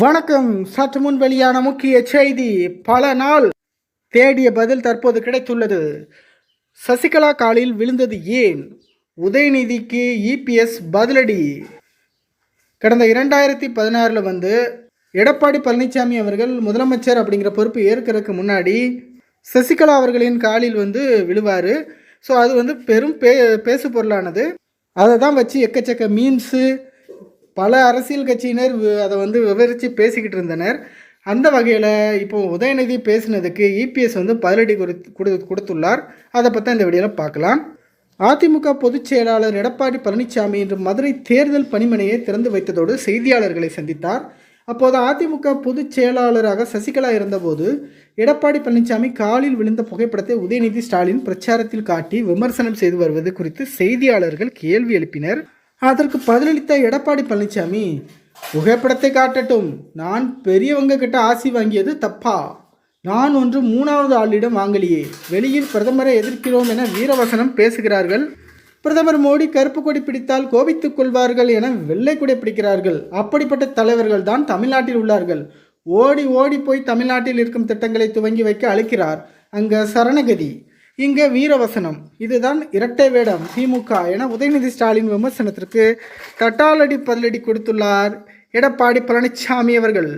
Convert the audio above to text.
வணக்கம். சற்று முன் வெளியான முக்கிய செய்தி. பல நாள் தேடிய பதில் தற்போது கிடைத்துள்ளது. சசிகலா காலில் விழுந்தது ஏன்? உதயநிதிக்கு இபிஎஸ் பதிலடி. கடந்த இரண்டாயிரத்தி பதினாறில் வந்து எடப்பாடி பழனிசாமி அவர்கள் முதலமைச்சர் அப்படிங்கிற பொறுப்பு ஏற்கிறதுக்கு முன்னாடி சசிகலா அவர்களின் காலில் வந்து விழுவார். ஸோ அது வந்து பெரும் பே பேசு பொருளானது அதை தான் வச்சு எக்கச்சக்க மீம்ஸு பல அரசியல் கட்சியினர் வி- அதை வந்து விவரித்து பேசிக்கிட்டு இருந்தனர். அந்த வகையில் இப்போ உதயநிதி பேசினதுக்கு இபிஎஸ் வந்து பதிலடி குறித்து கொடு கொடுத்துள்ளார். அதை பற்றி இந்த வீடியோவில் பார்க்கலாம் அதிமுக பொதுச் செயலாளர் எடப்பாடி பழனிசாமி இன்று மதுரை தேர்தல் பணிமனையை திறந்து வைத்ததோடு செய்தியாளர்களை சந்தித்தார். அப்போது அதிமுக பொதுச் செயலாளராக சசிகலா இருந்தபோது எடப்பாடி பழனிசாமி காலில் விழுந்த புகைப்படத்தை உதயநிதி ஸ்டாலின் பிரச்சாரத்தில் காட்டி விமர்சனம் செய்து வருவது குறித்து செய்தியாளர்கள் கேள்வி எழுப்பினர். அதற்கு பதிலளித்த எடப்பாடி பழனிசாமி புகைப்படத்தை காட்டட்டும். நான் பெரியவங்க கிட்ட ஆசி வாங்கியது தப்பா? நான் ஒன்று மூணாவது ஆளிடம் வாங்கலையே. வெளியில் பிரதமரை எதிர்க்கிறோம் என வீரவசனம் பேசுகிறார்கள். பிரதமர் மோடி கருப்பு கொடி பிடித்தால் கோபித்துக் கொள்வார்கள் என வெள்ளை கொடி பிடிக்கிறார்கள். அப்படிப்பட்ட தலைவர்கள் தான் தமிழ்நாட்டில் உள்ளார்கள். ஓடி ஓடி போய் தமிழ்நாட்டில் இருக்கும் திட்டங்களை துவங்கி வைக்க அழைக்கிறார். அங்க சரணகதி. இங்கே வீரவசனம். இதுதான் இரட்டை வேடம் திமுக என உதயநிதி ஸ்டாலின் விமர்சனத்திற்கு தட்டாலடி பதிலடி கொடுத்துள்ளார் எடப்பாடி பழனிசாமி அவர்கள்.